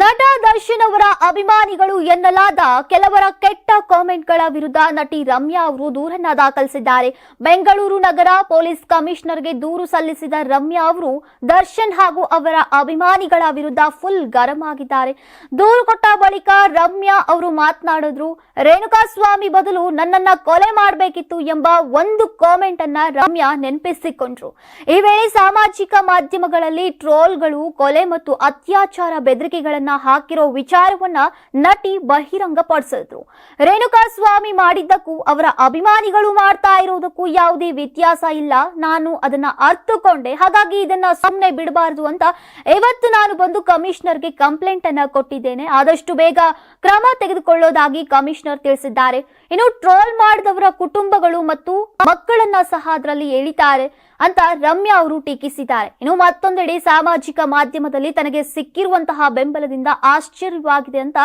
ನಟ ದರ್ಶನ್ ಅವರ ಅಭಿಮಾನಿಗಳು ಎನ್ನಲಾದ ಕೆಲವರ ಕೆಟ್ಟ ಕಾಮೆಂಟ್ಗಳ ವಿರುದ್ಧ ನಟಿ ರಮ್ಯಾ ಅವರು ದೂರನ್ನ ದಾಖಲಿಸಿದ್ದಾರೆ. ಬೆಂಗಳೂರು ನಗರ ಪೊಲೀಸ್ ಕಮಿಷನರ್ಗೆ ದೂರು ಸಲ್ಲಿಸಿದ ರಮ್ಯಾ ಅವರು ದರ್ಶನ್ ಹಾಗೂ ಅವರ ಅಭಿಮಾನಿಗಳ ವಿರುದ್ಧ ಫುಲ್ ಗರಂ ಆಗಿದ್ದಾರೆ. ದೂರು ಕೊಟ್ಟ ಬಳಿಕ ರಮ್ಯಾ ಅವರು ಮಾತನಾಡಿದ್ರು, ರೇಣುಕಾಸ್ವಾಮಿ ಬದಲು ನನ್ನನ್ನ ಕೊಲೆ ಮಾಡಬೇಕಿತ್ತು ಎಂಬ ಒಂದು ಕಾಮೆಂಟ್ ಅನ್ನ ರಮ್ಯಾ ನೆನಪಿಸಿಕೊಂಡ್ರು. ಈ ವೇಳೆ ಸಾಮಾಜಿಕ ಮಾಧ್ಯಮಗಳಲ್ಲಿ ಟ್ರೋಲ್ಗಳು, ಕೊಲೆ ಮತ್ತು ಅತ್ಯಾಚಾರ ಬೆದರಿಕೆಗಳನ್ನ ಹಾಕಿರೋ ವಿಚಾರವನ್ನ ನಟಿ ಬಹಿರಂಗಪಡಿಸಿದ್ರು ರೇಣುಕಾ ಸ್ವಾಮಿ ಮಾಡಿದ್ದಕ್ಕೂ ಅವರ ಅಭಿಮಾನಿಗಳು ಮಾಡ್ತಾ ಇರೋದಕ್ಕೂ ಯಾವುದೇ ವ್ಯತ್ಯಾಸ ಇಲ್ಲ. ನಾನು ಅದನ್ನ ಅರ್ಥಕೊಂಡೆ ಹಾಗಾಗಿ ಇದನ್ನ ಸುಮ್ಮನೆ ಬಿಡಬಾರದು ಅಂತ ಇವತ್ತು ನಾನು ಬಂದು ಕಮಿಷನರ್ಗೆ ಕಂಪ್ಲೇಂಟ್ ಅನ್ನ ಕೊಟ್ಟಿದ್ದೇನೆ. ಆದಷ್ಟು ಬೇಗ ಕ್ರಮ ತೆಗೆದುಕೊಳ್ಳೋದಾಗಿ ಕಮಿಷನರ್ ತಿಳಿಸಿದ್ದಾರೆ. ಇನ್ನು ಟ್ರೋಲ್ ಮಾಡಿದವರ ಕುಟುಂಬಗಳು ಮತ್ತು ಮಕ್ಕಳನ್ನ ಸಹ ಅದರಲ್ಲಿ ಎಳಿತಾರೆ. ಅಂತ ರಮ್ಯಾ ಅವರು ಟೀಕಿಸಿದ್ದಾರೆ. ಇನ್ನು ಮತ್ತೊಂದೆಡೆ ಸಾಮಾಜಿಕ ಮಾಧ್ಯಮದಲ್ಲಿ ತನಗೆ ಸಿಕ್ಕಿರುವಂತಹ ಬೆಂಬಲದಿಂದ ಆಶ್ಚರ್ಯವಾಗಿದೆ ಅಂತ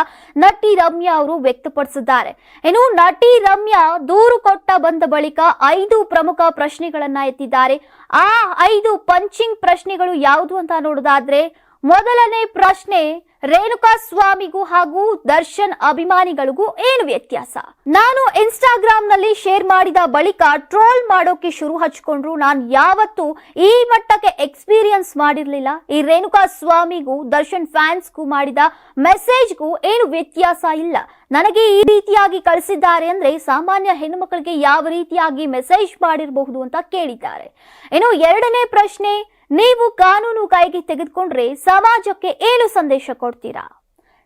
ನಟಿ ರಮ್ಯಾ ಅವರು ವ್ಯಕ್ತಪಡಿಸಿದ್ದಾರೆ. ಇನ್ನು ನಟಿ ರಮ್ಯಾ ದೂರು ಕೊಟ್ಟ ಬಂದ ಬಳಿಕ ಐದು ಪ್ರಮುಖ ಪ್ರಶ್ನೆಗಳನ್ನ ಎತ್ತಿದ್ದಾರೆ. ಆ ಐದು ಪಂಚಿಂಗ್ ಪ್ರಶ್ನೆಗಳು ಯಾವುದು ಅಂತ ನೋಡೋದಾದ್ರೆ ಮೊದಲನೇ ಪ್ರಶ್ನೆ, ರೇಣುಕಾ ಸ್ವಾಮಿಗೂ ಹಾಗೂ ದರ್ಶನ್ ಅಭಿಮಾನಿಗಳಿಗೂ ಏನು ವ್ಯತ್ಯಾಸ? ನಾನು ಇನ್ಸ್ಟಾಗ್ರಾಮ್ನಲ್ಲಿ ಶೇರ್ ಮಾಡಿದ ಬಳಿಕ ಟ್ರೋಲ್ ಮಾಡೋಕೆ ಶುರು ಹಚ್ಕೊಂಡ್ರು, ನಾನು ಯಾವತ್ತೂ ಈ ಮಟ್ಟಕ್ಕೆ ಎಕ್ಸ್ಪೀರಿಯನ್ಸ್ ಮಾಡಿರ್ಲಿಲ್ಲ. ಈ ರೇಣುಕಾ ಸ್ವಾಮಿಗೂ, ದರ್ಶನ್ ಫ್ಯಾನ್ಸ್ಗೂ ಮಾಡಿದ ಮೆಸೇಜ್ಗೂ ಏನು ವ್ಯತ್ಯಾಸ ಇಲ್ಲ. ನನಗೆ ಈ ರೀತಿಯಾಗಿ ಕಳಿಸಿದ್ದಾರೆ ಅಂದ್ರೆ ಸಾಮಾನ್ಯ ಹೆಣ್ಣುಮಕ್ಕಳಿಗೆ ಯಾವ ರೀತಿಯಾಗಿ ಮೆಸೇಜ್ ಮಾಡಿರಬಹುದು ಅಂತ ಕೇಳಿದ್ದಾರೆ. ಇನ್ನು ಎರಡನೇ ಪ್ರಶ್ನೆ ನೀವು ಕಾನೂನು ಕೈಗೆ ತೆಗೆದುಕೊಂಡ್ರೆ ಸಮಾಜಕ್ಕೆ ಏನು ಸಂದೇಶ ಕೊಡ್ತೀರಾ?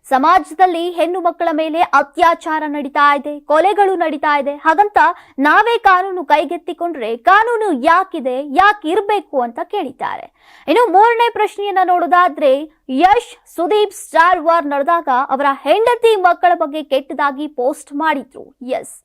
ಸಮಾಜದಲ್ಲಿ ಹೆಣ್ಣು ಮಕ್ಕಳ ಮೇಲೆ ಅತ್ಯಾಚಾರ ನಡೀತಾ ಇದೆ, ಕೊಲೆಗಳು ನಡೀತಾ ಇದೆ. ಹಾಗಂತ ನಾವೇ ಕಾನೂನು ಕೈಗೆತ್ತಿಕೊಂಡ್ರೆ ಕಾನೂನು ಯಾಕಿದೆ ಯಾಕೆ ಇರಬೇಕು ಅಂತ ಕೇಳಿದ್ದಾರೆ. ಇನ್ನು ಮೂರನೇ ಪ್ರಶ್ನೆಯನ್ನ ನೋಡೋದಾದ್ರೆ ಯಶ್ ಸುದೀಪ್ ಸ್ಟಾರ್ ವಾರ್ ನಡೆದಾಗ ಅವರ ಹೆಂಡತಿ ಮಕ್ಕಳ ಬಗ್ಗೆ ಕೆಟ್ಟದಾಗಿ ಪೋಸ್ಟ್ ಮಾಡಿದ್ರು. ಎಸ್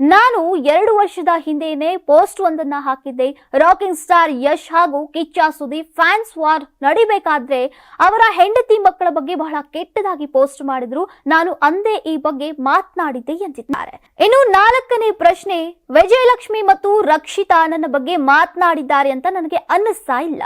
ನಾನು ಎರಡು ವರ್ಷದ ಹಿಂದೆಯೇ ಪೋಸ್ಟ್ ಒಂದನ್ನ ಹಾಕಿದ್ದೆ. ರಾಕಿಂಗ್ ಸ್ಟಾರ್ ಯಶ್ ಹಾಗೂ ಕಿಚ್ಚ ಸುದೀಪ್ ಫ್ಯಾನ್ಸ್ ವಾರ್ ನಡಿಬೇಕಾದ್ರೆ ಅವರ ಹೆಂಡತಿ ಮಕ್ಕಳ ಬಗ್ಗೆ ಬಹಳ ಕೆಟ್ಟದಾಗಿ ಪೋಸ್ಟ್ ಮಾಡಿದ್ರು. ನಾನು ಅಂದೇ ಈ ಬಗ್ಗೆ ಮಾತನಾಡಿದ್ದೆ ಎಂದಿದ್ದಾರೆ. ಇನ್ನು ನಾಲ್ಕನೇ ಪ್ರಶ್ನೆ, ವಿಜಯಲಕ್ಷ್ಮಿ ಮತ್ತು ರಕ್ಷಿತಾ ನನ್ನ ಬಗ್ಗೆ ಮಾತನಾಡಿದ್ದಾರೆ ಅಂತ ನನಗೆ ಅನ್ನಿಸ್ತಾ ಇಲ್ಲ.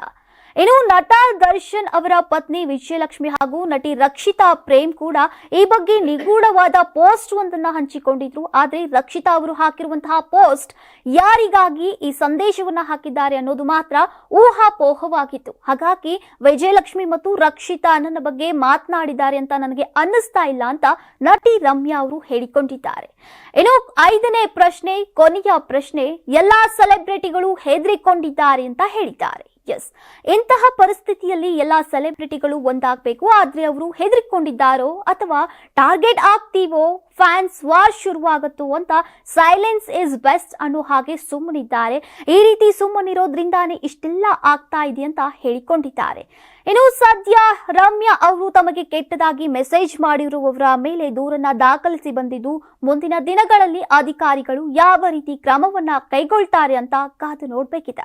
ಇನ್ನು ನಟ ದರ್ಶನ್ ಅವರ ಪತ್ನಿ ವಿಜಯಲಕ್ಷ್ಮಿ ಹಾಗೂ ನಟಿ ರಕ್ಷಿತಾ ಪ್ರೇಮ್ ಕೂಡ ಈ ಬಗ್ಗೆ ನಿಗೂಢವಾದ ಪೋಸ್ಟ್ ಒಂದನ್ನ ಹಂಚಿಕೊಂಡಿದ್ರು. ಆದರೆ ರಕ್ಷಿತಾ ಅವರು ಹಾಕಿರುವಂತಹ ಪೋಸ್ಟ್ ಯಾರಿಗಾಗಿ ಈ ಸಂದೇಶವನ್ನ ಹಾಕಿದ್ದಾರೆ ಅನ್ನೋದು ಮಾತ್ರ ಊಹಾಪೋಹವಾಗಿತ್ತು. ಹಾಗಾಗಿ ವಿಜಯಲಕ್ಷ್ಮಿ ಮತ್ತು ರಕ್ಷಿತಾ ನನ್ನ ಬಗ್ಗೆ ಮಾತನಾಡಿದ್ದಾರೆ ಅಂತ ನನಗೆ ಅನ್ನಿಸ್ತಾ ಇಲ್ಲ ಅಂತ ನಟಿ ರಮ್ಯಾ ಅವರು ಹೇಳಿಕೊಂಡಿದ್ದಾರೆ. ಇನ್ನು ಐದನೇ ಪ್ರಶ್ನೆ, ಕೊನೆಯ ಪ್ರಶ್ನೆ, ಎಲ್ಲಾ ಸೆಲೆಬ್ರಿಟಿಗಳು ಹೆದರಿಕೊಂಡಿದ್ದಾರೆ ಅಂತ ಹೇಳಿದ್ದಾರೆ. ಎಸ್ ಇಂತಹ ಪರಿಸ್ಥಿತಿಯಲ್ಲಿ ಎಲ್ಲ ಸೆಲೆಬ್ರಿಟಿಗಳು ಒಂದಾಗಬೇಕು? ಆದ್ರೆ ಅವರು ಹೆದರಿಕೊಂಡಿದ್ದಾರೋ? ಅಥವಾ ಟಾರ್ಗೆಟ್ ಆಗ್ತೀವೋ? ಫ್ಯಾನ್ಸ್ ವಾರ್ ಶುರುವಾಗುತ್ತೋ ಅಂತ ಸೈಲೆನ್ಸ್ ಇಸ್ ಬೆಸ್ಟ್ ಅನ್ನೋ ಹಾಗೆ ಸುಮ್ಮನಿದ್ದಾರೆ. ಈ ರೀತಿ ಸುಮ್ಮನಿರೋದ್ರಿಂದಾನೇ ಇಷ್ಟೆಲ್ಲ ಆಗ್ತಾ ಇದೆ ಅಂತ ಹೇಳಿಕೊಂಡಿದ್ದಾರೆ. ಇನ್ನು ಸದ್ಯ ರಮ್ಯಾ ಅವರು ತಮಗೆ ಕೆಟ್ಟದಾಗಿ ಮೆಸೇಜ್ ಮಾಡಿರುವವರ ಮೇಲೆ ದೂರನ್ನ ದಾಖಲಿಸಿ ಬಂದಿದ್ದು, ಮುಂದಿನ ದಿನಗಳಲ್ಲಿ ಅಧಿಕಾರಿಗಳು ಯಾವ ರೀತಿ ಕ್ರಮವನ್ನ ಕೈಗೊಳ್ತಾರೆ ಅಂತ ಕಾದು ನೋಡ್ಬೇಕಿದೆ.